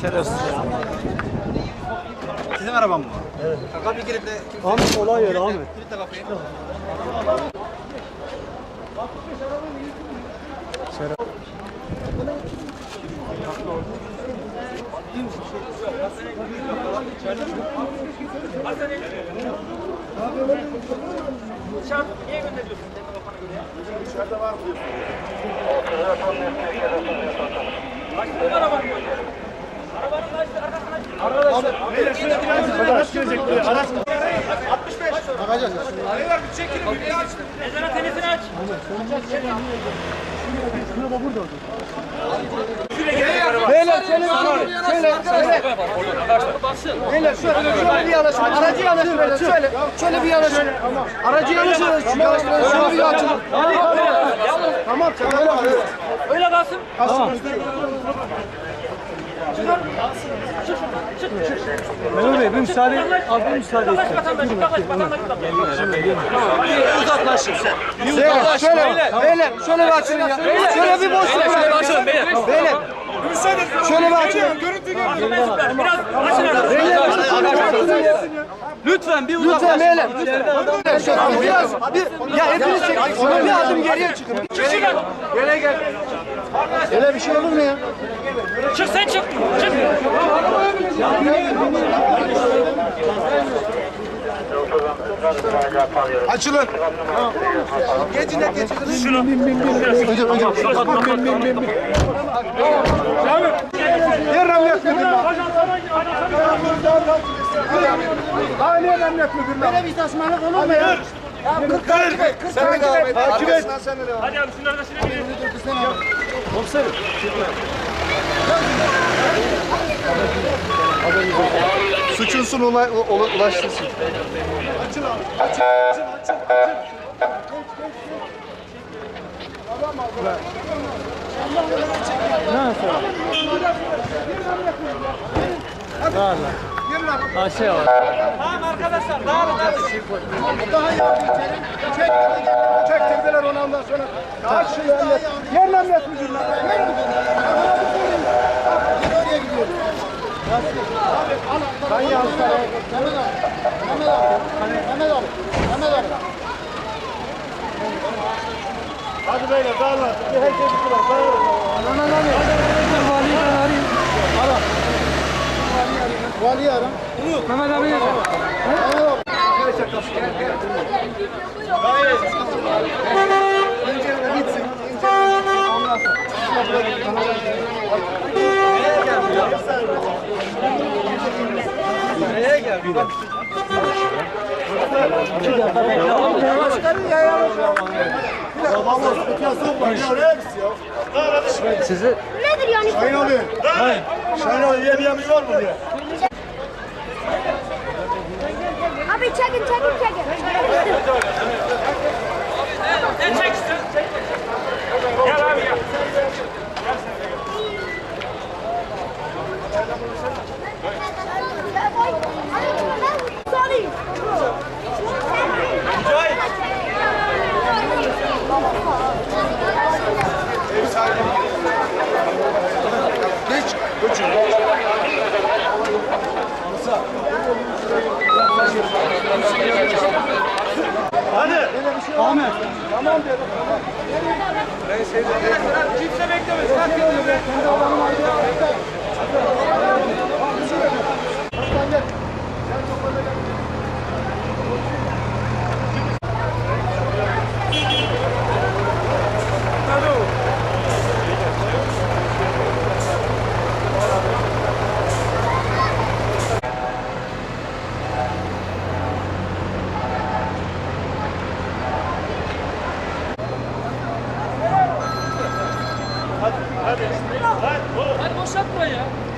Şerefsiz ya. Sizin araban mı? Evet. Kaka bir kilitle. Ahmet olay yeri Ahmet. Kilitle kapıyı. Hasan Elif. Şart niye gönderiyorsun? İçeride var mı diyorsun? Açtığın arabanı koy. Arabanın açtı arkasına. Arkadaşlar. Belediye biraz araç gelecek buraya. Araç. 65. Bakacağız. Araya var bir çekin. Bir aç. Ezana tenisini aç. Aynen. Şunu da burada olacak. Beyler şöyle şöyle şöyle. Beyler şöyle şöyle bir yanaşın. Aracı yanaşın böyle şöyle. Şöyle bir yanaşın. Aracı yanaşın. Yanaşın. Şöyle bir açın. Tamam tamam öyle kalsın. Memur Bey bir müsaade az bir müsaade vatandaş. Uzaklaşın. Beyler şöyle beyler şöyle bir açın ya. Şöyle bir boşluk bırakın. beyler. Şöyle bir açın. Biraz açın arasını. Lütfen bir uzaklaşın. Lütfen beyler. Biraz bir ya hepiniz çekin. Bir adım geriye çıkın. Gele gel. Öyle bir şey olur mu ya? Çık sen çık. Çık. Açılın. Geçin de geçin. Şunu. Hocam hocam. Bin bin bin bin. Yer emniyet müdürü. Hani emniyet müdürü. Böyle bir saçmalık olur mu ya? Kırk takip et. Kırk takip et. Takip et. Hadi abi şunları da silelim. Suçunsun ula, ula, ulaştırsın. Tamam arkadaşlar dağılın hadi. Çektirdiler onu ondan sonra. Karşı emniyet. Yer emniyet müdürüne. Yer Oraya gidiyor. Ben yanlış Mehmet abi. Mehmet abi. Mehmet abi. Mehmet abi. Hadi beyler dağılın. Bir herkes bir kulak. Dağılın. Anan anan. Valiyi ben arayayım. Ara. Valiyi ara. Mehmet abi. Mehmet abi. İnceleme bitsin. Nereye geldi? Başkanın yayalım. Babam olsun. Kutuya sokma. Ya oraya gitsin ya. Sizi Nedir yani? Şahin abi. Şahin abi yemeyemiz var mı diye. Abi çekin çekin çekin. Sen çeksin. Gel abi gel. Sorry. Geç. Göçün. Hadi. Ahmet. Tamam dedim. Ben sevdim. Kimse beklemez. Adamım ja.